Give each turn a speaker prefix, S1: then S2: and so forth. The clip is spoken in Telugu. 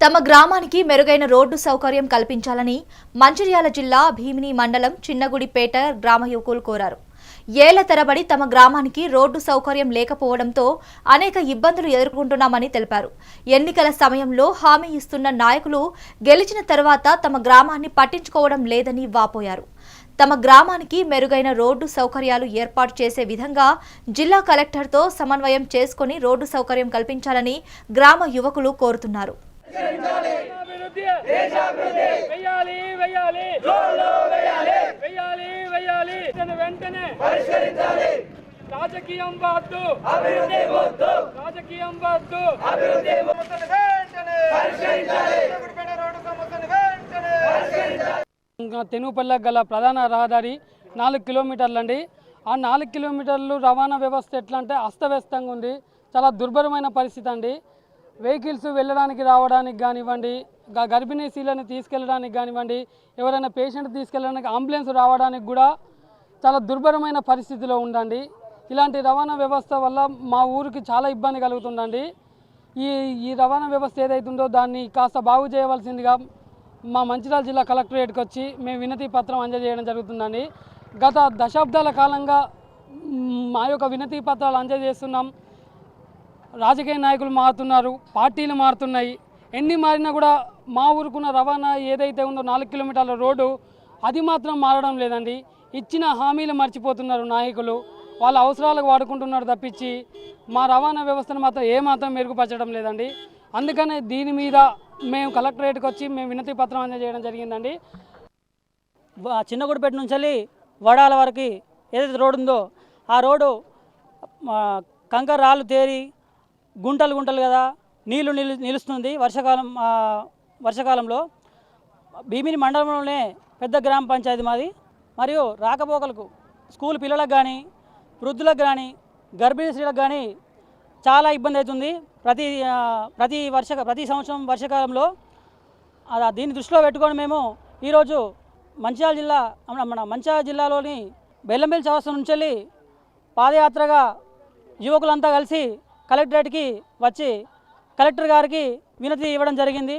S1: తమ గ్రామానికి మెరుగైన రోడ్డు సౌకర్యం కల్పించాలని మంచిర్యాల జిల్లా భీమిని మండలం చిన్నగుడిపేట గ్రామ యువకులు కోరారు. ఏళ్ళ తరబడి తమ గ్రామానికి రోడ్డు సౌకర్యం లేకపోవడంతో అనేక ఇబ్బందులు ఎదుర్కొంటున్నామని తెలిపారు. ఎన్నికల సమయంలో హామీ ఇస్తున్న నాయకులు గెలిచిన తర్వాత తమ గ్రామాన్ని పట్టించుకోవడం లేదని వాపోయారు. తమ గ్రామానికి మెరుగైన రోడ్డు సౌకర్యాలు ఏర్పాటు చేసే విధంగా జిల్లా కలెక్టర్తో సమన్వయం చేసుకుని రోడ్డు సౌకర్యం కల్పించాలని గ్రామ యువకులు కోరుతున్నారు.
S2: అభివృద్ధి వెయ్యాలి వెయ్యాలి. వెయ్యాలి. వెయ్యాలి వెంటనే వెంటనే. పరిష్కరించాలి. రాజకీయం వద్దు అభివృద్ధి వద్దు రాజకీయం వద్దు అభివృద్ధి వెంటనే. పరిష్కరించాలి. తెనుపల్లె గల ప్రధాన రహదారి నాలుగు కిలోమీటర్లు అండి. ఆ నాలుగు కిలోమీటర్లు రవాణా వ్యవస్థ ఎట్లా అంటే అస్తవ్యస్తంగా ఉంది. చాలా దుర్భరమైన పరిస్థితి అండి. వెహికల్స్ వెళ్ళడానికి రావడానికి కానివ్వండి గ- గర్భిణీ స్త్రీలను తీసుకెళ్ళడానికి కానివ్వండి ఎవరైనా పేషెంట్ తీసుకెళ్ళడానికి అంబులెన్స్ రావడానికి కూడా చాలా దుర్భరమైన పరిస్థితిలో ఉండండి. ఇలాంటి రవాణా వ్యవస్థ వల్ల మా ఊరికి చాలా ఇబ్బంది కలుగుతుందండి. ఈ ఈ రవాణా వ్యవస్థ ఏదైతుందో దాన్ని కాస్త బాగు చేయవలసిందిగా మా మంచిర్యాల జిల్లా కలెక్టరేట్కి వచ్చి మేము వినతి పత్రం అందజేయడం జరుగుతుందండి. గత దశాబ్దాల కాలంగా మా యొక్క వినతి పత్రాలు అందజేస్తున్నాం. రాజకీయ నాయకులు మారుతున్నారు పార్టీలు మారుతున్నాయి. ఎన్ని మారినా కూడా మా ఊరుకున్న రవాణా ఏదైతే ఉందో నాలుగు కిలోమీటర్ల రోడ్డు అది మాత్రం మారడం లేదండి. ఇచ్చిన హామీలు మర్చిపోతున్నారు నాయకులు. వాళ్ళ అవసరాలకు వాడుకుంటున్నారు తప్పించి మా రవాణా వ్యవస్థను మాత్రం ఏమాత్రం మెరుగుపరచడం లేదండి. అందుకనే దీని మీద మేము కలెక్టరేట్కి వచ్చి మేము వినతి పత్రం అందజేయడం జరిగిందండి.
S3: చిన్నగూడపేట చిన్నగుడిపేట నుంచి వెళ్ళి వడాల వరకు ఏదైతే రోడ్డు ఉందో ఆ రోడ్డు కంకర రాళ్ళు తేరి గుంటలు గుంటలు కదా. నీళ్ళు నిలు నిలుస్తుంది వర్షాకాలం వర్షాకాలంలో. భీమిని మండలంలోనే పెద్ద గ్రామ పంచాయతీ మాది. మరియు రాకపోకలకు స్కూల్ పిల్లలకు కానీ వృద్ధులకు కానీ గర్భిణీ స్త్రీలకు కానీ చాలా ఇబ్బంది అవుతుంది. ప్రతి ప్రతి వర్ష ప్రతి సంవత్సరం వర్షాకాలంలో దీన్ని దృష్టిలో పెట్టుకొని మేము ఈరోజు మంచిర్యాల జిల్లా మన మన మంచిర్యాల జిల్లాలోని బెల్లంబెల్లి చౌరస్తా నుంచి వెళ్ళి పాదయాత్రగా యువకులంతా కలిసి కలెక్టరేట్కి వచ్చి కలెక్టర్ గారికి వినతి ఇవ్వడం జరిగింది.